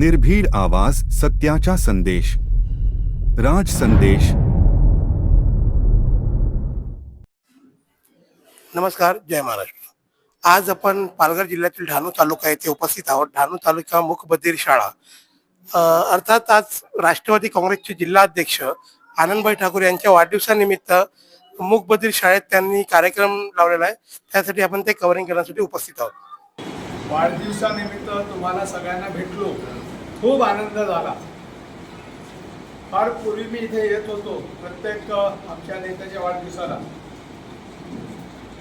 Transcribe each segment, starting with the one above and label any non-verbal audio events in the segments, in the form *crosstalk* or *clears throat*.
निर्भीड आवाज सत्याचा संदेश. राज संदेश. नमस्कार जय महाराष्ट्र. आज आपण पालघर जिल्ह्यातील डहाणू तालुका येथे उपस्थित आहोत. डहाणू तालुका मुखबधीर शाळा. अर्थात आज राष्ट्रवादी काँग्रेसचे जिल्हाध्यक्ष आनंदभाई ठाकूर यांच्या वाढदिवसानिमित्त मुखबधीर शाळेत त्यांनी कार्यक्रम लावलेला आहे. त्यासाठी आपण ते कव्हरिंग करण्यासाठी उपस्थित आहोत. वाढदिवसानिमित्त तुम्हाला सगळ्यांना भेटलो. खूप आनंद झाला. फार पूर्वी मी इथे येत होतो प्रत्येक आमच्या नेत्याच्या वाढदिवसाला.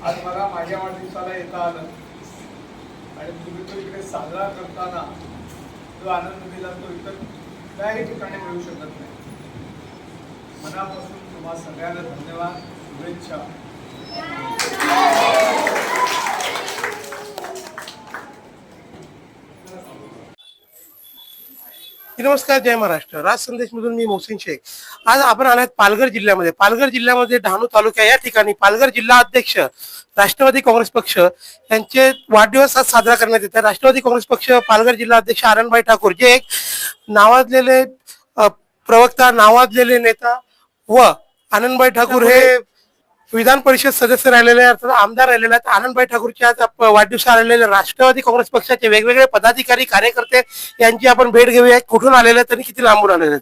आज मला माझ्या वाढदिवसाला येता आलं. आणि तुम्ही तो इकडे साजरा करताना जो आनंद दिला तो इतर कुठल्याही ठिकाणी मिळू शकत नाही. मनापासून तुम्हा सगळ्यांना धन्यवाद शुभेच्छा. नमस्कार जय महाराष्ट्र. राज संदेश मधून मी मोहसिन शेख. आज आपण आलात पालघर जिल्ह्यामध्ये. पालघर जिल्ह्यामध्ये डहाणू तालुक्या या ठिकाणी पालघर जिल्हा अध्यक्ष राष्ट्रवादी काँग्रेस पक्ष यांचे वाढदिवस आज साजरा करण्यात येतात राष्ट्रवादी काँग्रेस पक्ष पालघर जिल्हा अध्यक्ष आनंदभाई ठाकूर जे एक नावाजलेले प्रवक्ता नावाजलेले नेता व आनंदभाई ठाकूर हे विधान परिषद सदस्य राहिलेले आहेत, अर्थात आमदार राहिलेले आहेत. आनंदभाई ठाकूरचे आज आप- वाढदिवस आलेले राष्ट्रवादी काँग्रेस पक्षाचे वेगवेगळे पदाधिकारी कार्यकर्ते यांची आपण भेट घेऊया. कुठून आलेले आहेत आणि किती लांबून आलेले आहेत?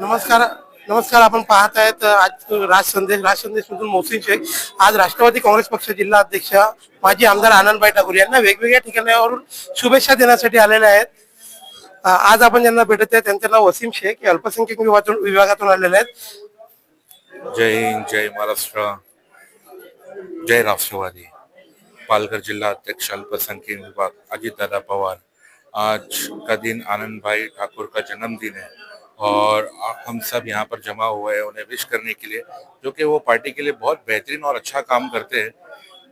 नमस्कार नमस्कार. आपण पाहत आहेत आज राज संदेश राज संदेश मधून मोहसिन शेख. आज राष्ट्रवादी काँग्रेस पक्ष जिल्हा अध्यक्ष माजी आमदार आनंदभाई ठाकूर यांना वेगवेगळ्या ठिकाणावरून शुभेच्छा देण्यासाठी आलेले आहेत. आज आपण ज्यांना भेटत आहे त्यांचं नाव वसीम शेख अल्पसंख्याक विभागातून जय हिंद, जय महाराष्ट्र, जय राष्ट्रवादी. पालघर जिला अध्यक्ष अल्पसंख्यक विभाग अजीत दादा पवार. आज का दिन आनंद भाई ठाकुर का जन्मदिन है और हम सब यहाँ पर जमा हुए हैं उन्हें विश करने के लिए, जो कि वो पार्टी के लिए बहुत बेहतरीन और अच्छा काम करते हैं।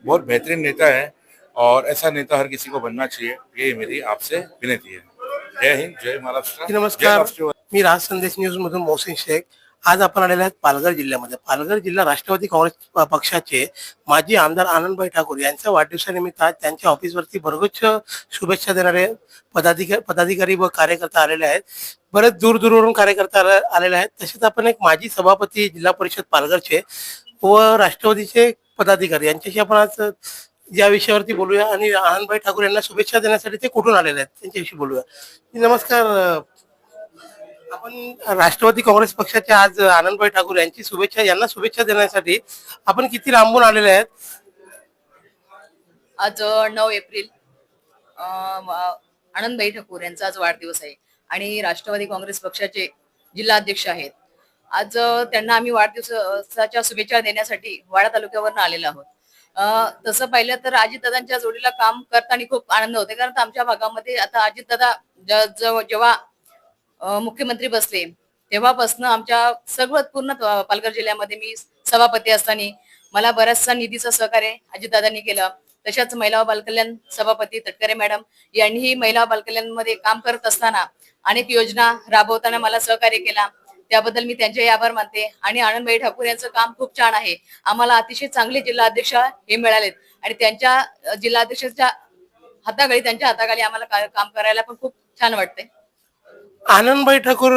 बहुत बेहतरीन नेता है और ऐसा नेता हर किसी को बनना चाहिए, ये मेरी आपसे विनती है। जय हिंद जय महाराष्ट्र. नमस्कार. मी राज संदेश न्यूज मधून मोहसिन शेख. आज आपण आलेले आहेत पालघर जिल्ह्यामध्ये. पालघर जिल्हा राष्ट्रवादी काँग्रेस पक्षाचे माजी आमदार आनंदभाई ठाकूर यांच्या वाढदिवसानिमित्त आज त्यांच्या ऑफिसवरती भरगच्च शुभेच्छा देणारे पदाधिकारी पदाधिकारी व कार्यकर्ता आलेले आहेत. बरेच दूर दूरवरून कार्यकर्ता आले- आलेले आहेत. तसेच आपण एक माजी सभापती जिल्हा परिषद पालघरचे व राष्ट्रवादीचे पदाधिकारी यांच्याशी आपण आज या विषयावरती बोलूया आणि आनंदभाई ठाकूर यांना शुभेच्छा देण्यासाठी ते कुठून आलेले आहेत त्यांच्याविषयी बोलूया. नमस्कार आपण राष्ट्रवादी काँग्रेस पक्षाचे आज आनंदभाई ठाकूर यांची शुभेच्छा यांना शुभेच्छा देण्यासाठी आपण किती लांबून आलेले आहेत? आज नऊ एप्रिल आनंदभाई ठाकूर यांचा आज वाढदिवस आहे आणि राष्ट्रवादी काँग्रेस पक्षाचे जिल्हाध्यक्ष आहेत. आज त्यांना आम्ही वाढदिवसाच्या शुभेच्छा देण्यासाठी वाडा तालुक्यावरून आलेलो आहोत. तसं पाहिलं तर अजितदादांच्या जोडीला काम करताना खूप आनंद होते. कारण आमच्या भागामध्ये आता अजितदादा जेव्हा मुख्यमंत्री बसले तेव्हापासून आमच्या सगळं पूर्ण पालघर जिल्ह्यामध्ये मी सभापती असताना मला बऱ्याचसा निधीचं सहकार्य अजितदादांनी केलं. तशाच महिला बालकल्याण सभापती तटकरे मॅडम यांनीही महिला बालकल्याणमध्ये बालकल्याणमध्ये काम करत असताना अनेक योजना राबवताना मला सहकार्य केला. त्याबद्दल मी त्यांचे आभार मानते. आणि आनंदबाई ठाकूर यांचं काम खूप छान आहे. आम्हाला अतिशय चांगले जिल्हाध्यक्ष हे मिळालेत. आणि त्यांच्या अ, जिल्हाध्यक्षाच्या हाताखाली त्यांच्या हाताखाली आम्हाला काम करायला पण खूप छान वाटते आनंदबाई ठाकूर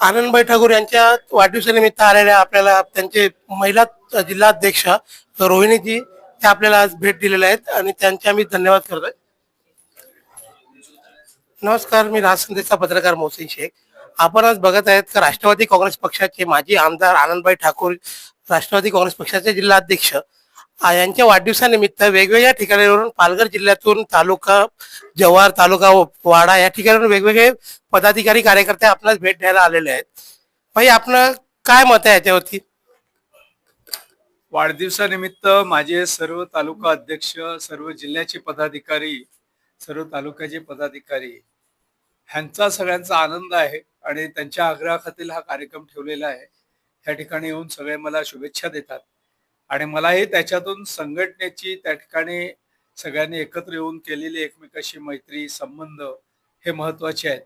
आनंदबाई ठाकूर यांच्या वाढदिवसानिमित्त आलेल्या आपल्याला त्यांचे महिला जिल्हाध्यक्ष रोहिणीजी ते आपल्याला आज भेट दिलेल्या आहेत. आणि त्यांचे आम्ही धन्यवाद करतोय. नमस्कार मी राज संदेशचा पत्रकार मोहसिन शेख. आपण आज बघत आहेत का राष्ट्रवादी काँग्रेस पक्षाचे माजी आमदार आनंदभाई ठाकूर राष्ट्रवादी काँग्रेस पक्षाचे जिल्हाध्यक्ष यांच्या वाढदिवसानिमित्त वेगवेगळ्या ठिकाणावरून पालघर जिल्ह्यातून तालुका जव्हार तालुका व वाडा या ठिकाणावरून वेगवेगळे पदाधिकारी कार्यकर्ते आपणास भेट द्यायला आलेले आहेत. भाई आपलं काय मत आहे याच्यावरती? वाढदिवसानिमित्त माझे सर्व तालुका अध्यक्ष सर्व जिल्ह्याचे पदाधिकारी सर्व तालुक्याचे पदाधिकारी ह्यांचा सगळ्यांचा आनंद आहे. आणि त्यांच्या आग्रहाखातील हा कार्यक्रम ठेवलेला आहे. ह्या ठिकाणी येऊन सगळे मला शुभेच्छा देतात. आणि मलाही त्याच्यातून संघटनेची त्या ठिकाणी सगळ्यांनी एकत्र येऊन केलेली एकमेकाशी मैत्री संबंध हे महत्त्वाचे आहेत.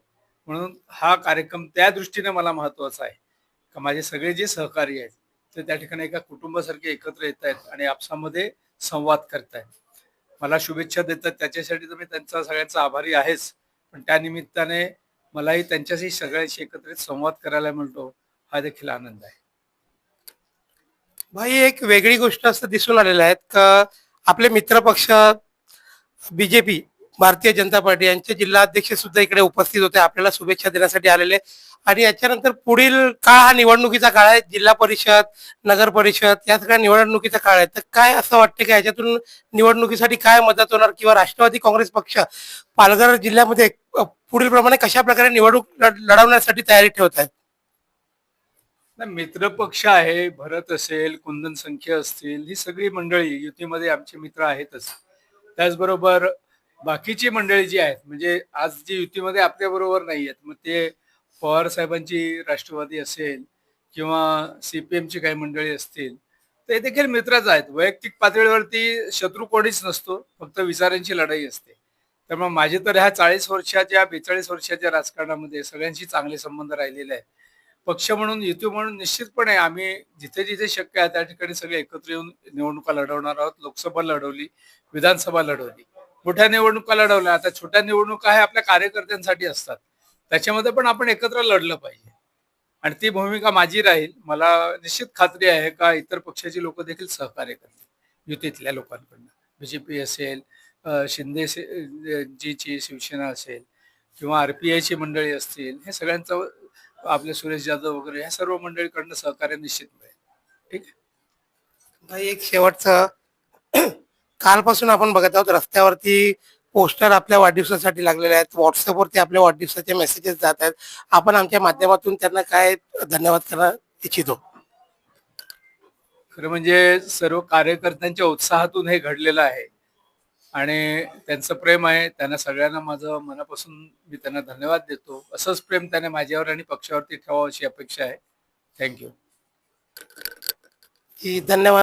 म्हणून हा कार्यक्रम त्या दृष्टीने मला महत्त्वाचा आहे. का माझे सगळे जे सहकारी आहेत ते त्या ठिकाणी एका कुटुंबासारखे एकत्र येत आहेत आणि आपसामध्ये संवाद करतायत मला शुभेच्छा देतात. त्याच्यासाठी तर मी त्यांचा सगळ्यांचा आभारी आहेच. पण त्यानिमित्ताने मलाही त्यांच्याशी सगळ्याशी एकत्रित संवाद करायला मिळतो हा देखील आनंद आहे. भाई एक वेगळी गोष्ट असं दिसून आलेलं आहे का आपले मित्रपक्ष बीजेपी भारतीय जनता पार्टी यांचे जिल्हाध्यक्ष सुद्धा इकडे उपस्थित होते आपल्याला शुभेच्छा देण्यासाठी आलेले. आणि याच्यानंतर पुढील काळ हा निवडणुकीचा काळ आहे जिल्हा परिषद नगर परिषद या सगळ्या निवडणुकीचा काळ आहे. तर काय असं वाटतं की याच्यातून निवडणुकीसाठी काय मदत होणार? किंवा राष्ट्रवादी काँग्रेस पक्ष पालघर जिल्ह्यामध्ये पुढील प्रमाणे कशा प्रकारे निवडणूक लढवण्यासाठी तयारी ठेवत आहेत? नाही, मित्र पक्ष आहे भरत असेल कुंदन संख्य असतील ही सगळी मंडळी युतीमध्ये आमचे मित्र आहेतच. त्याचबरोबर बाकीची मंडळी जी आहेत म्हणजे आज जी युतीमध्ये आपल्या बरोबर नाही आहेत मग ते पवार साहेबांची राष्ट्रवादी असेल किंवा सीपीएमची काही मंडळी असतील ते देखील मित्रच आहेत. वैयक्तिक पातळीवरती शत्रू कोणीच नसतो फक्त विचारांची लढाई असते. त्यामुळे माझे तर ह्या चाळीस वर्षाच्या बेचाळीस वर्षाच्या राजकारणामध्ये सगळ्यांशी चांगले संबंध राहिलेले आहे पक्ष म्हणून युती म्हणून निश्चितपणे आम्ही जिथे जिथे शक्य आहे त्या ठिकाणी सगळे एकत्र येऊन निवडणुका लढवणार आहोत. लोकसभा लढवली विधानसभा लढवली. मोठ्या निवडणुका लढवल्या. आता छोट्या निवडणुका हे आपल्या कार्यकर्त्यांसाठी असतात. त्याच्यामध्ये पण आपण एकत्र लढलं पाहिजे. आणि ती भूमिका माझी राहील. मला निश्चित खात्री आहे का इतर पक्षाची लोक देखील सहकार्य करतील. युतीतल्या लोकांकडनं. बीजेपी असेल शिंदे से- अ, जीची शिवसेना असेल किंवा आरपीआयची मंडळी असतील हे सगळ्यांचं आपले सुरेश जाधव वगैरे ह्या सर्व मंडळीकडनं सहकार्य निश्चित मिळेल. ठीक आहे? भाई एक शेवटचं *clears throat* कालपासून आपण बघत आहोत रस्त्यावरती पोस्टर आपल्या वाढदिवसासाठी लागलेले आहेत. व्हॉट्सअपवरती आपल्या वाढदिवसाचे मेसेजेस जात आहेत. आपण आमच्या माध्यमातून त्यांना काय धन्यवाद करणार इच्छितो? खरं म्हणजे सर्व कार्यकर्त्यांच्या उत्साहातून हे घडलेलं आहे. आणि त्यांचं प्रेम आहे त्यांना सगळ्यांना माझं मनापासून मी त्यांना धन्यवाद देतो. असंच प्रेम त्याने माझ्यावर आणि पक्षावरती ठेवावं अशी अपेक्षा आहे. थँक्यू की धन्यवाद.